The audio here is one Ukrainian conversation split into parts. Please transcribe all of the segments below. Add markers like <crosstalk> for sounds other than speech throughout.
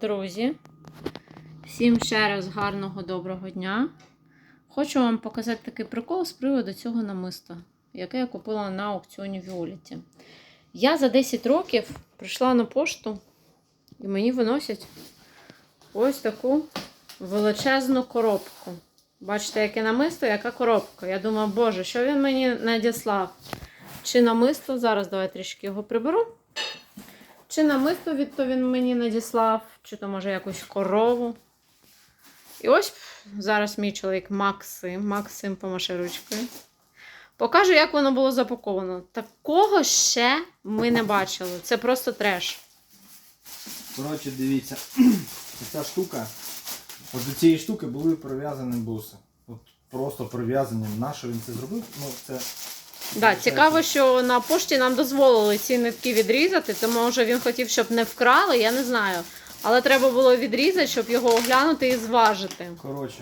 Друзі, всім ще раз гарного доброго дня. Хочу вам показати такий прикол з приводу цього намиста, яке я купила на аукціоні Віоліті. Я за 10 років прийшла на пошту і мені виносять ось таку величезну коробку. Бачите, яке намисто, яка коробка. Я думаю, боже, що він мені надіслав? Чи намисто? Зараз давай трішки його приберу. Чи намисто від то він мені надіслав, чи то може якусь корову. І ось зараз мій чоловік Максим. Максим помаше ручкою. Покажу, як воно було запаковано. Такого ще ми не бачили. Це просто треш. Коротше, дивіться, <clears throat> ця штука. От до цієї штуки були прив'язані буси. От просто прив'язані. На що він це зробив? Ну, це. Да, цікаво, що на пошті нам дозволили ці нитки відрізати, то може він хотів, щоб не вкрали, я не знаю. Але треба було відрізати, щоб його оглянути і зважити. Коротше,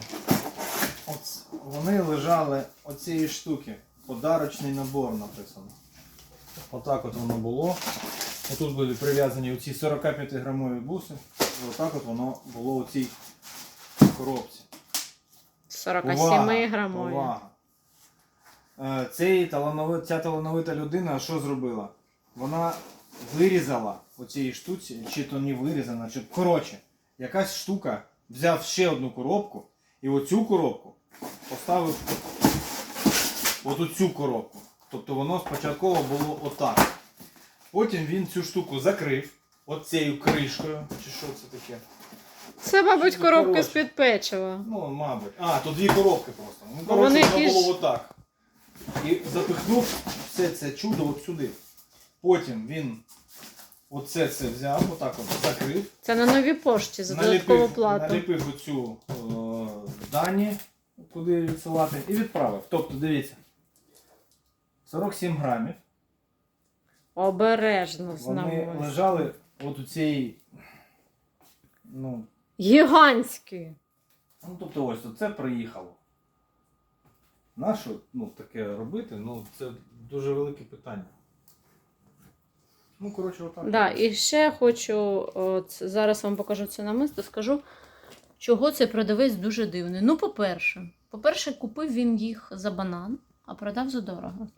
от вони лежали оцієї штуки. Подарочний набор написано. Отак от воно було. Отут були прив'язані оці 45 грамові буси. І отак от воно було у цій коробці. 47 грамові. Увага. Е, Цей таланови- ця талановита людина що зробила? Вона вирізала у цій штуці, чи то не вирізана, чи. Коротше, якась штука взяв ще одну коробку і оцю коробку поставив от у цю коробку. Тобто воно спочатку було отак. Потім він цю штуку закрив оцією кришкою. Чи що це таке? Це, мабуть, Ну, коробка з-під печива. Ну, мабуть. А, то дві коробки просто. Ну, коротше, вони воно було отак. І запихнув все це чудо от сюди. Потім він оце це взяв, отак от закрив, Це на новій пошті за додаткову наліпив, плату. наліпив оцю е, дані, куди відсилати, і відправив. Тобто, дивіться, 47 грамів. Обережно з Вони нами. лежали от у цій. Ну, Гігантські. Ну, тобто ось це приїхало. Нащо ну, таке робити? Ну, це дуже велике питання. Ну, коротше, отак. Да, і ще хочу, от, зараз вам покажу це намисто, скажу, чого цей продавець дуже дивний. Ну, по-перше, по-перше, купив він їх за банан, а продав за дорого.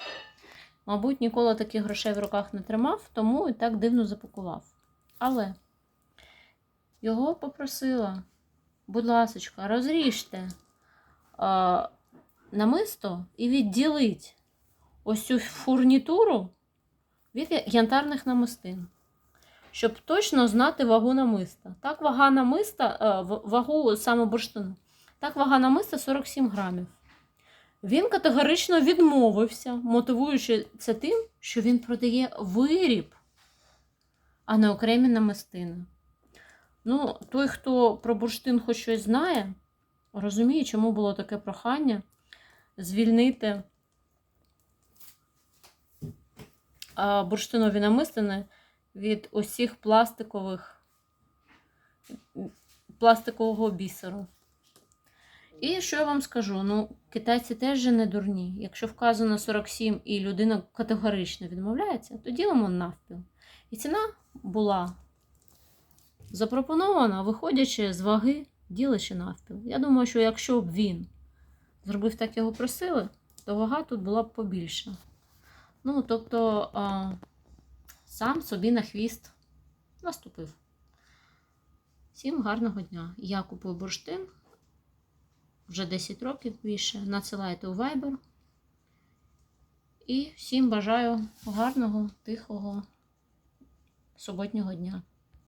Мабуть, ніколи таких грошей в руках не тримав, тому і так дивно запакував. Але його попросила, будь ласочка, розріжте намисто і відділіть ось цю фурнітуру від янтарних намистин, щоб точно знати вагу намиста. Так, вага намиста, е, вагу саме бурштину. Так, вага намиста 47 грамів. Він категорично відмовився, мотивуючи це тим, що він продає виріб, а не окремі намистини. Ну, той, хто про бурштин хоч щось знає, розуміє, чому було таке прохання звільнити бурштинові намистини від усіх пластикових пластикового бісеру. І що я вам скажу? Ну, китайці теж не дурні. Якщо вказано 47 і людина категорично відмовляється, то ділимо навпіл. І ціна була запропонована, виходячи з ваги, ділячи навпіл. Я думаю, що якщо б він зробив так, як його просили, то вага тут була б побільша. Ну, тобто, а, сам собі на хвіст наступив. Всім гарного дня. Я купую бурштин вже 10 років більше. Надсилайте у Viber. І всім бажаю гарного, тихого суботнього дня.